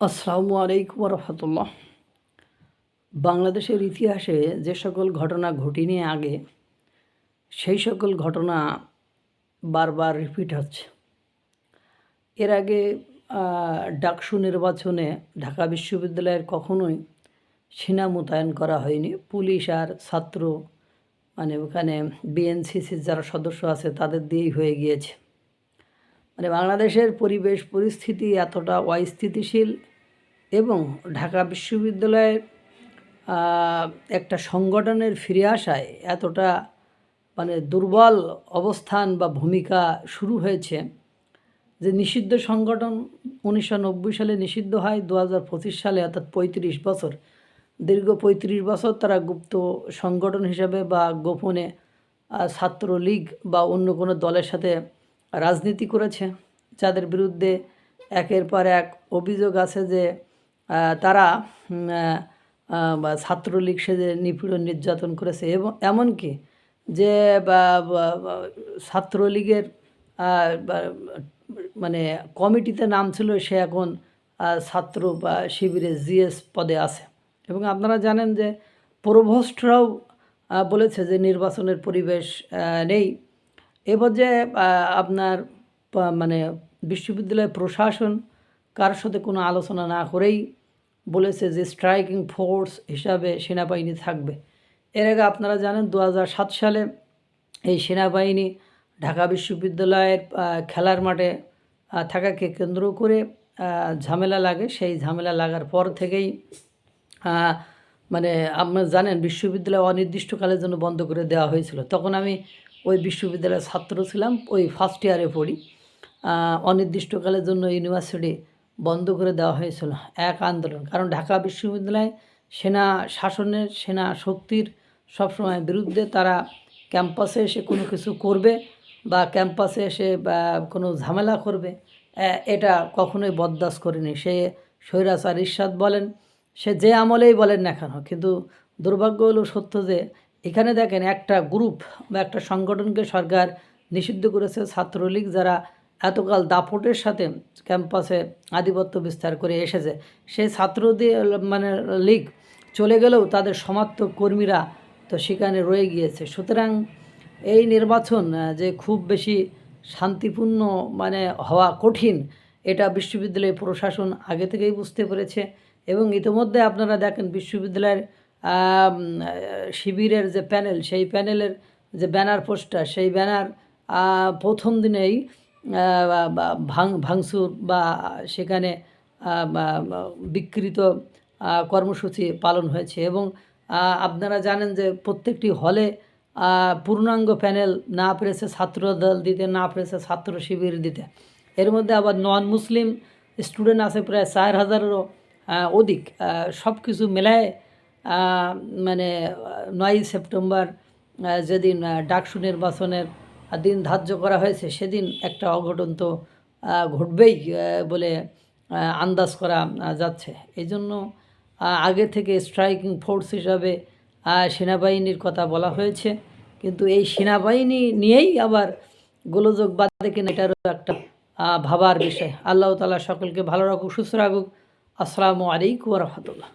আসসালামু আলাইকুম রহমতুল্লাহ বাংলাদেশের ইতিহাসে যে সকল ঘটনা ঘটিনি আগে, সেই সকল ঘটনা বারবার রিপিট হচ্ছে। এর আগে ডাকসু নির্বাচনে ঢাকা বিশ্ববিদ্যালয়ের কখনোই সেনা মোতায়েন করা হয়নি। পুলিশ আর ছাত্র মানে ওখানে বিএনসিসির যারা সদস্য আছে, তাদের দিয়েই হয়ে গিয়েছে। মানে বাংলাদেশের পরিবেশ পরিস্থিতি এতটা অস্থিতিশীল এবং ঢাকা বিশ্ববিদ্যালয়ের একটা সংগঠনের ফিরে আসায় এতটা মানে দুর্বল অবস্থান বা ভূমিকা শুরু হয়েছে যে নিষিদ্ধ সংগঠন উনিশশো নব্বই সালে নিষিদ্ধ হয়, দু হাজার পঁচিশ সালে অর্থাৎ পঁয়ত্রিশ বছর। দীর্ঘ পঁয়ত্রিশ বছর তারা গুপ্ত সংগঠন হিসাবে বা গোপনে ছাত্রলীগ বা অন্য কোনো দলের সাথে রাজনীতি করেছে যাদের বিরুদ্ধে একের পর এক অভিযোগ আছে যে তারা ছাত্রলীগ সেজে নিপীড়ন নির্যাতন করেছে। এবং এমনকি যে ছাত্রলীগের মানে কমিটিতে নাম ছিল, সে এখন ছাত্র বা শিবিরে জিএস পদে আছে। এবং আপনারা জানেন যে প্রভোস্টরাও বলেছে যে নির্বাচনের পরিবেশ নেই। এ পর্যায়ে আপনার মানে বিশ্ববিদ্যালয় প্রশাসন কার সাথে কোনো আলোচনা না করেই বলেছে যে স্ট্রাইকিং ফোর্স হিসাবে সেনাবাহিনী থাকবে। এর আগে আপনারা জানেন দু সালে এই সেনাবাহিনী ঢাকা বিশ্ববিদ্যালয়ের খেলার মাঠে থাকাকে কেন্দ্র করে ঝামেলা লাগে। সেই ঝামেলা লাগার পর থেকেই মানে আপনারা জানেন বিশ্ববিদ্যালয় অনির্দিষ্টকালের জন্য বন্ধ করে দেওয়া হয়েছিল। তখন আমি ওই বিশ্ববিদ্যালয়ের ছাত্র ছিলাম, ওই ফার্স্ট ইয়ারে পড়ি। অনির্দিষ্টকালের জন্য ইউনিভার্সিটি বন্ধ করে দেওয়া হয়েছিল, এক আন্দোলন। কারণ ঢাকা বিশ্ববিদ্যালয় সেনা শাসনের, সেনা শক্তির সবসময় বিরুদ্ধে, তারা ক্যাম্পাসে এসে কোনো কিছু করবে বা ক্যাম্পাসে এসে কোনো ঝামেলা করবে এটা কখনোই বরদাস্ত করেনি। সে স্বৈরাচার ইরশাদ বলেন, সে যে আমলেই বলেন না কেন, কিন্তু দুর্ভাগ্য হলো সত্য যে এখানে দেখেন একটা গ্রুপ বা একটা সংগঠনকে সরকার নিষিদ্ধ করেছে, ছাত্রলীগ যারা এতকাল দাপটের সাথে ক্যাম্পাসে আধিপত্য বিস্তার করে এসেছে, সেই ছাত্রদের মানে লীগ চলে গেলেও তাদের সমার্থক কর্মীরা তো সেখানে রয়ে গিয়েছে। সুতরাং এই নির্বাচন যে খুব বেশি শান্তিপূর্ণ মানে হওয়া কঠিন, এটা বিশ্ববিদ্যালয় প্রশাসন আগে থেকেই বুঝতে পেরেছে এবং ইতিমধ্যে আপনারা দেখেন বিশ্ববিদ্যালয়ের শিবিরের যে প্যানেল, সেই প্যানেলের যে ব্যানার পোস্টার, সেই ব্যানার প্রথম দিনেই ভাং ভাঙচুর বা সেখানে বিকৃত কর্মসূচি পালন হয়েছে এবং আপনারা জানেন যে প্রত্যেকটি হলে পূর্ণাঙ্গ প্যানেল না পেরেছে ছাত্র দল দিতে, না পেরেছে ছাত্র শিবির দিতে। এর মধ্যে আবার নন মুসলিম স্টুডেন্ট আছে প্রায় চার হাজারেরও অধিক সব কিছু মেলায় মানে নয়ই সেপ্টেম্বর যেদিন আহ, ডাকসু নির্বাচনের দিন ধার্য করা হয়েছে সেদিন একটা অঘটন তো ঘটবেই বলে আন্দাজ করা যাচ্ছে। এই জন্য আগে থেকে স্ট্রাইকিং ফোর্স হিসাবে সেনাবাহিনীর কথা বলা হয়েছে। কিন্তু এই সেনাবাহিনী নিয়েই আবার গোলযোগ বাদে কিনা এটারও একটা ভাবার বিষয়। আল্লাহ তালা সকলকে ভালো রাখুক সুস্থ রাখুক। আসসালামু আলাইকুম রহমতুল্লাহ।